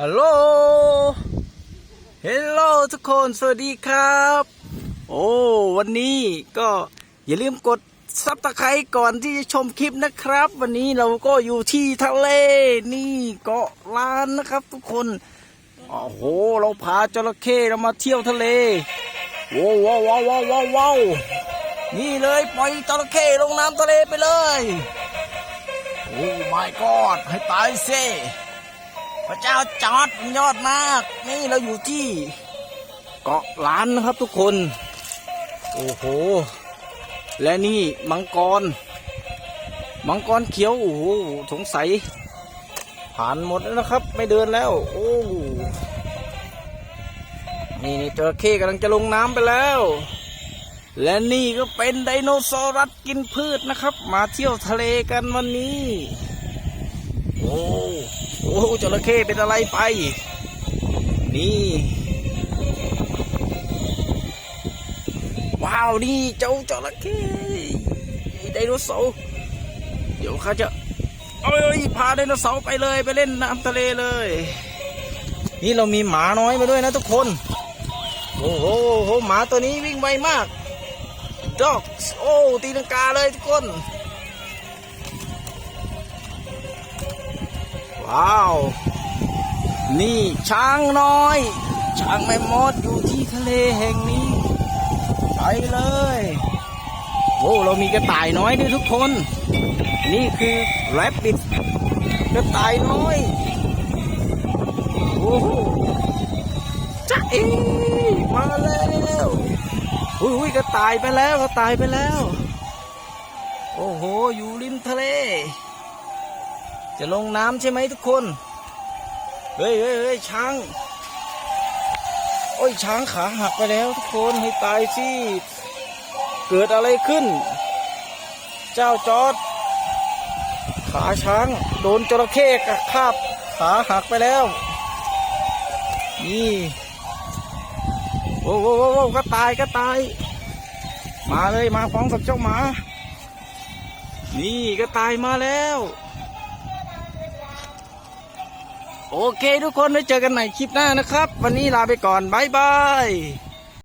ฮัลโหล เฮลโลทุกคน สวัสดีครับ โอ้ วันนี้ก็อย่าลืมกดซับตะไคร้ก่อนที่จะชมคลิปนะครับ วันนี้เราก็อยู่ที่ทะเล นี่เกาะล้านนะครับทุกคน โอ้โห เราพาจระเข้เรามาเที่ยวทะเล ว้าวว้าวว้าวว้าวว้าวนี่เลยปล่อยจระเข้ลงน้ำทะเลไปเลย โอ้ my god ให้ตายเซ ระเจ้าจอดมันยอดมาก นี่เราอยู่ที่เกาะล้านนะครับทุกคน โอ้โห และนี่มังกร มังกรเขียว โอ้โห สงสัย ผ่านหมดแล้วนะครับ ไม่เดินแล้ว โอ้นี่นี่จระเข้กำลังจะลงน้ำไปแล้ว และนี่ก็เป็นไดโนเสาร์รัดกินพืชนะครับ มาเที่ยวทะเลกันวันนี้ โอ้ โอ้จระเข้เป็นอะไรไป นี่ ว้าว นี่เจ้าจระเข้ไดโนเสาร์เดี๋ยวข้าจะเอ้ยพาไดโนเสาร์ไปเลยไปเล่นน้ำทะเลเลย นี่เรามีหมาน้อยมาด้วยนะทุกคน โอ้โหโอ้โหหมาตัวนี้วิ่งไวมากด็อกโอ้ตีลังกาเลยทุกคน ว้าว นี่ช้างน้อย ช้างแม่มดอยู่ที่ทะเลแห่งนี้ ไปเลยโอ้เรามีกระต่ายน้อยด้วยทุกคน นี่คือแรปปิดกระต่ายน้อยโอ้โหจ้าเอ๋มาแล้วอุ้ยกระต่ายไปแล้วกระต่ายไปแล้ว โอ้โห อยู่ริมทะเล จะลงน้ำใช่ไหมทุกคน เฮ้ยเฮ้ยเฮ้ยช้าง โอ้ยช้างขาหักไปแล้วทุกคนให้ตายสิ เกิดอะไรขึ้น เจ้าจอด ขาช้าง โดนจระเข้กัดคาบขาหักไปแล้ว นี่โอ้โหโอ้โก็ตายก็ตาย มาเลยมาฟ้องกับเจ้าหมา นี่ก็ตายมาแล้ว โอเคทุกคนไว้เจอกันใหม่คลิปหน้านะครับ วันนี้ลาไปก่อนบ๊ายบาย